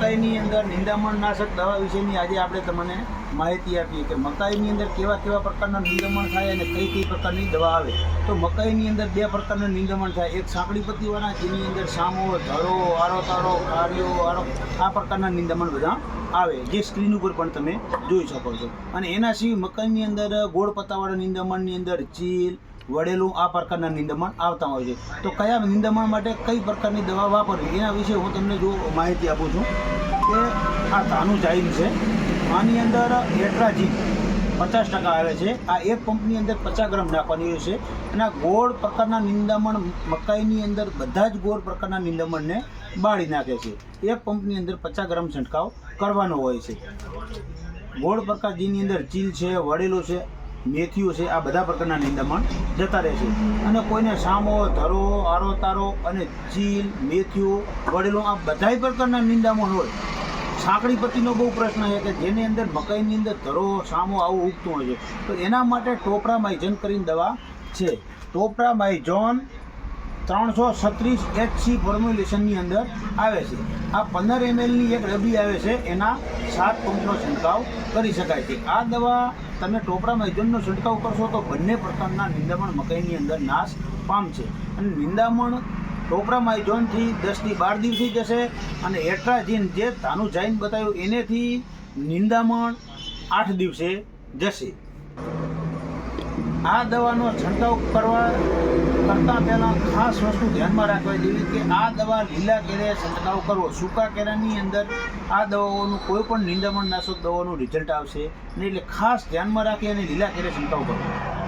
મકાઈની અંદર નિંદામણનાશક દવા વિશેની આજે આપણે તમને માહિતી આપીએ કે મકાઈની અંદર કેવા કેવા પ્રકારના નિંદામણ થાય અને કઈ કઈ પ્રકારની દવા આવે. તો મકાઈની અંદર બે પ્રકારના નિંદામણ થાય. એક સાંકડી પત્તીવાળા જેની અંદર સામો, ધરો આરો તારો કાર્યો, આરો, આ પ્રકારના નિંદામણ બધા આવે, જે સ્ક્રીન ઉપર પણ તમે જોઈ શકો છો. અને એના સિવાય મકાઈની અંદર ગોળ પત્તાવાળા નિંદામણની અંદર ચીલ વડેલું આ પ્રકારના નિંદમણ આવતા હોય છે. તો કયા નિંદામણ માટે કઈ પ્રકારની દવા વાપરવી? એના વિશે હું તમને જો માહિતી આપું છું કે આ તાનું જાઈન છે. આની અંદર એટ્રાજીન પચાસ ટકા આવે છે. આ એક પંપની અંદર પચાસ ગ્રામ નાખવાની હોય છે. અને આ ગોળ પ્રકારના નિંદામણ મકાઈની અંદર બધા જ ગોળ પ્રકારના નિંદામણને બાળી નાખે છે. એક પંપની અંદર પચાસ ગ્રામ છંટકાવ કરવાનો હોય છે. ગોળ પ્રકાર જેની અંદર ચીલ છે, વડેલો છે મેથીઓ છે, આ બધા પ્રકારના નિંદામણ જતા રહે છે. અને કોઈને સામો, ધરો, આરો, તારો અને ચીલ, મેથીઓ, વડેલો, આ બધાય પ્રકારના નિંદામણ હોય. સાંકડી પત્તીનો બહુ પ્રશ્ન છે કે જેની અંદર મકાઈની અંદર ધરો, સામો આવું ઉગતું હોય છે. તો એના માટે ટોપરા માઇજન કરીને દવા છે. ટોપરા માઇઝોન ત્રણસો છત્રીસ એચસી ફોર્મ્યુલેશનની અંદર આવે છે. આ પંદર એમએલની એક ડબ્બી આવે છે, એના સાત પંપનો છંટકાવ કરી શકાય છે. આ દવા તમે ટોપરા માઇઝોનનો છંટકાવ કરશો તો બંને પ્રકારના નિંદામણ મકાઈની અંદર નાશ પામશે અને નિંદામણ ટોપરા માઇઝોનથી દસથી બાર દિવસે જશે અને એટ્રાજીન જે તાનું જાઈન બતાવ્યું, એનેથી નિંદામણ આઠ દિવસે જશે. આ દવાનો છંટકાવ કરવા કરતાં પહેલાં ખાસ વસ્તુ ધ્યાનમાં રાખવી જેવી કે આ દવા લીલા કેરે છંટકાવ કરવો. સૂકા કેરાની અંદર આ દવાઓનું કોઈ પણ નિંદામણ નાશક દવાનું રિઝલ્ટ આવશે ને એટલે ખાસ ધ્યાનમાં રાખી અને લીલા કેરે છંટકાવ કરવો.